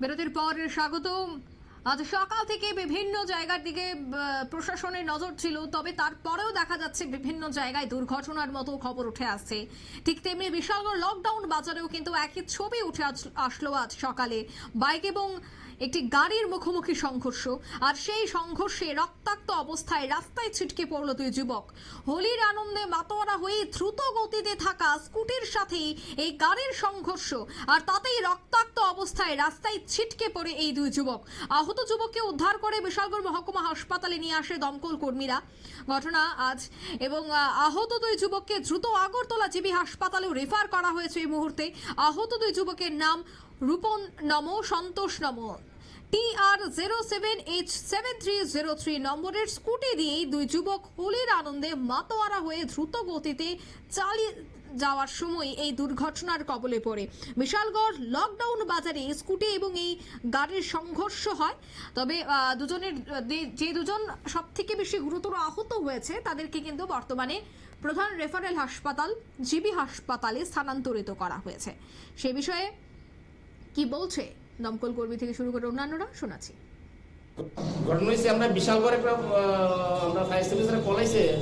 বিরতির পর স্বাগত আজ সকাল থেকে বিভিন্ন জায়গার দিকে প্রশাসনের নজর ছিল, তবে তারপরেও দেখা যাচ্ছে বিভিন্ন জায়গায় দুর্ঘটনার মতো খবর উঠে আসছে। ঠিক তেমনি বিশালগড় লকডাউন বাজারেও কিন্তু একই ছবি উঠে আস- আসলো আজ সকালে। বাইক এবং একটি গাড়ির মুখোমুখি সংঘর্ষ, আর সেই সংঘর্ষে রক্তাক্ত অবস্থায় রাস্তায় ছিটকে পড়ল দুই যুবক। হোলির আনন্দে মাতোয়ারা হয়ে দ্রুত গতিতে থাকা স্কুটির সাথেই এই গাড়ির সংঘর্ষ, আর তাতেই রক্তাক্ত অবস্থায় রাস্তায় ছিটকে পড়ে এই দুই যুবক। আহত যুবককে উদ্ধার করে বিশালগড় মহকুমা হাসপাতালে নিয়ে আসে দমকল কর্মীরা। ঘটনা আজ এবং আহত দুই যুবককে দ্রুত আগরতলা জিবি হাসপাতালেও রেফার করা হয়েছে এই মুহূর্তে। আহত দুই যুবকের নাম রূপন নম, সন্তোষ নম। T R zero seven H seven three zero three নম্বরের স্কুটি দিয়েই দুই যুবক হোলির আনন্দে মাতোয়ারা হয়ে দ্রুত গতিতে চালিয়ে যাওয়ার সময় এই দুর্ঘটনার কবলে পড়ে। বিশালগড় লকডাউন বাজারে স্কুটি এবং এই গাড়ির সংঘর্ষ হয়। তবে দুজনের, যে- দুজন সব থেকে বেশি গুরুতর আহত হয়েছে, তাদেরকে কিন্তু বর্তমানে প্রধান রেফারেল হাসপাতাল, জিবি হাসপাতালে স্থানান্তরিত করা হয়েছে। সে বিষয়ে কি বলছে দমকল কর্মী থেকে শুরু করে অন্যান্যরা, শোনাচ্ছি। ঘটনা হয়েছে আমরা বিশালগড় একটা আমরা ফায়ার যে,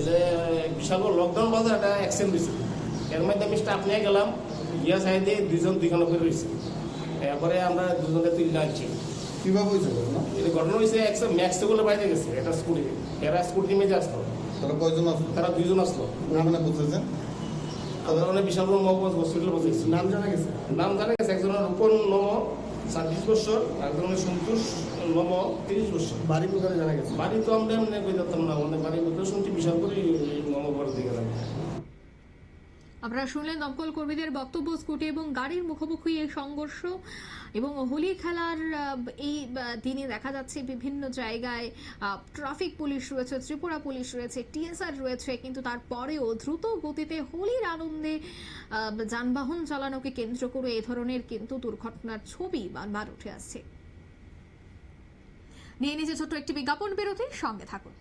বিশালগড় লকডাউন বাজার একটা অ্যাক্সিডেন্ট এর মধ্যে আমি স্টাফ নিয়ে গেলাম। গিয়া সাইডে দুজন দুইখানে করে রয়েছে এরপরে আমরা দুজনে তুলে আনছি। কীভাবে হয়েছে ঘটনা? ঘটনা হয়েছে একশো ম্যাক্সিগুলো বাইরে গেছে একটা স্কুটি এরা স্কুটি মেজে আসলো। তারা কয়জন আসলো? তারা দুইজন আসলো। ওখানে পৌঁছেছেন আমরা মানে বিশালগড় মহকুমা হসপিটালে বসেছি নাম জানা গেছে? নাম জানা গেছে একজনের রূপন নম ছাব্বিশ বছর একজনের সন্তোষ নম তিরিশ বছর। বাড়ি কোথায় জানা গেছে? বাড়ি তো আমরা এমনি কই যেতাম না আমাদের বাড়ির মধ্যে শুনছি বিশাল করে মমগড় দিকে গেলাম। আপনারা শুনলেন দমকল কর্মীদের বক্তব্য, স্কুটি এবং গাড়ির মুখোমুখি এই সংঘর্ষ এবং হোলি খেলার এই দিনে দেখা যাচ্ছে বিভিন্ন জায়গায় ট্রাফিক পুলিশ রয়েছে, ত্রিপুরা পুলিশ রয়েছে, টিএসআর রয়েছে, কিন্তু তারপরেও দ্রুত গতিতে হোলির আনন্দে যানবাহন চালানোকে কেন্দ্র করে এ ধরনের কিন্তু দুর্ঘটনার ছবি বারবার উঠে আসছে। নিয়ে নিজে ছোট্ট একটি বিজ্ঞাপন বিরতির সঙ্গে থাকুন।